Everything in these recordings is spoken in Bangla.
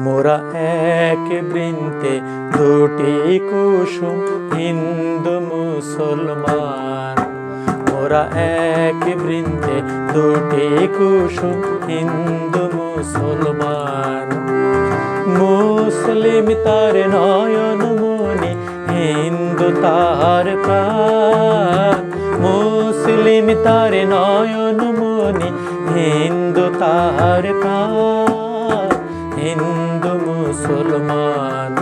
মোরা এক বৃন্তে দুটি কুসুম, হিন্দু মুসলমান। মোরা এক বৃন্তে দুটি কুসুম, হিন্দু মুসলমান। মুসলিম তার নয়ন মনি, হিন্দু প্রাণ। মুসলিম তার নয়ন মনি, হিন্দু তার প্রাণ। হিন্দু মুসলমান।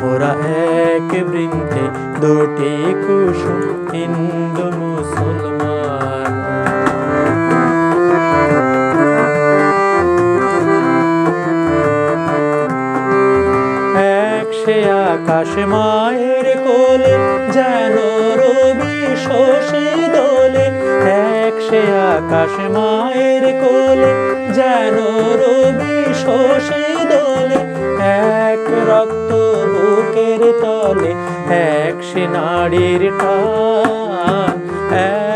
মোরা এক বৃন্তে দুটি কুসুম হিন্দু মুসলমান। এক সে আকাশ মায়ের কোলে, যেন রবি শশী দোলে। এক সে আকাশ মায়ের কোলে, যেন রবি শশী রক্ত বুকের তলে, এক সে নারীর টান,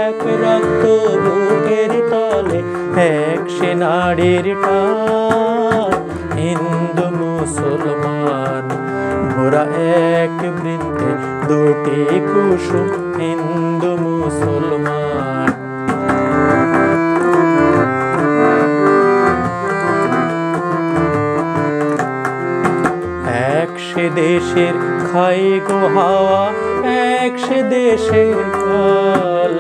এক রক্ত বুকের তলে, এক সে নারীর টান। হিন্দু মুসলমান মোরা এক বৃন্তে দুটি কুসুম, হিন্দু মুসলমান। দেশের খাই গো হাওয়া, এক দেশের ফল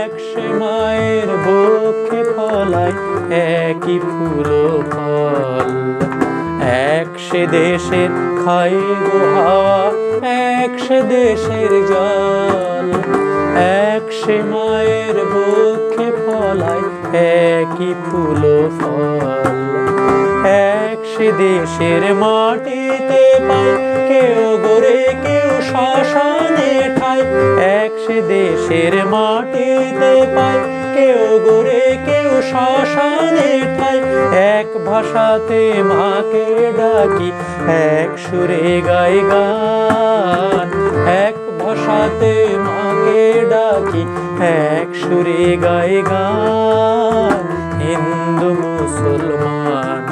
এক মায়ের বক্ষে ফলায় একই ফুল ফল, এক সে দেশের খাই গো হাওয়া, এক দেশের জল, এক সে মায়ের বক্ষে ফলায় একই ফুল ফল। এক সে দেশের মাটিতে পায় কেউ গড়ে, কেউ শ্মশানে ঠাই। এক সে দেশের মাটিতে পায় কেউ গড়ে, কেউ শ্মশানে ঠাই। এক ভাষাতে মাকে ডাকি, এক সুরে গাই গান। এক ভাষাতে মাকে ডাকি, এক সুরে গাই গান। হিন্দু মুসলমান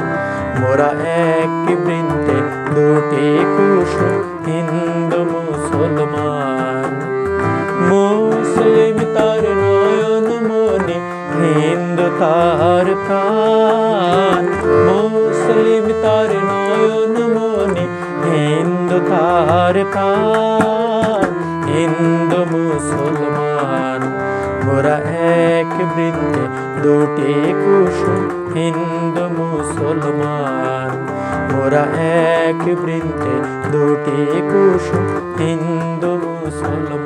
মোরা এক বৃন্তে দুটি কুসুম হিন্দু, মুসলমান। মুসলিম তার নয়ন মনে, হিন্দু তার প্রাণ। মুসলিম তার নয়ন মনে, হিন্দু তার প্রাণ। হিন্দু, মুসলমান। মোরা এক বৃন্দে দুটি কুসুম হিন্দু মুসলমান। ওরা এক বৃন্দে দুটি কুসুম। হিন্দু মুসলমান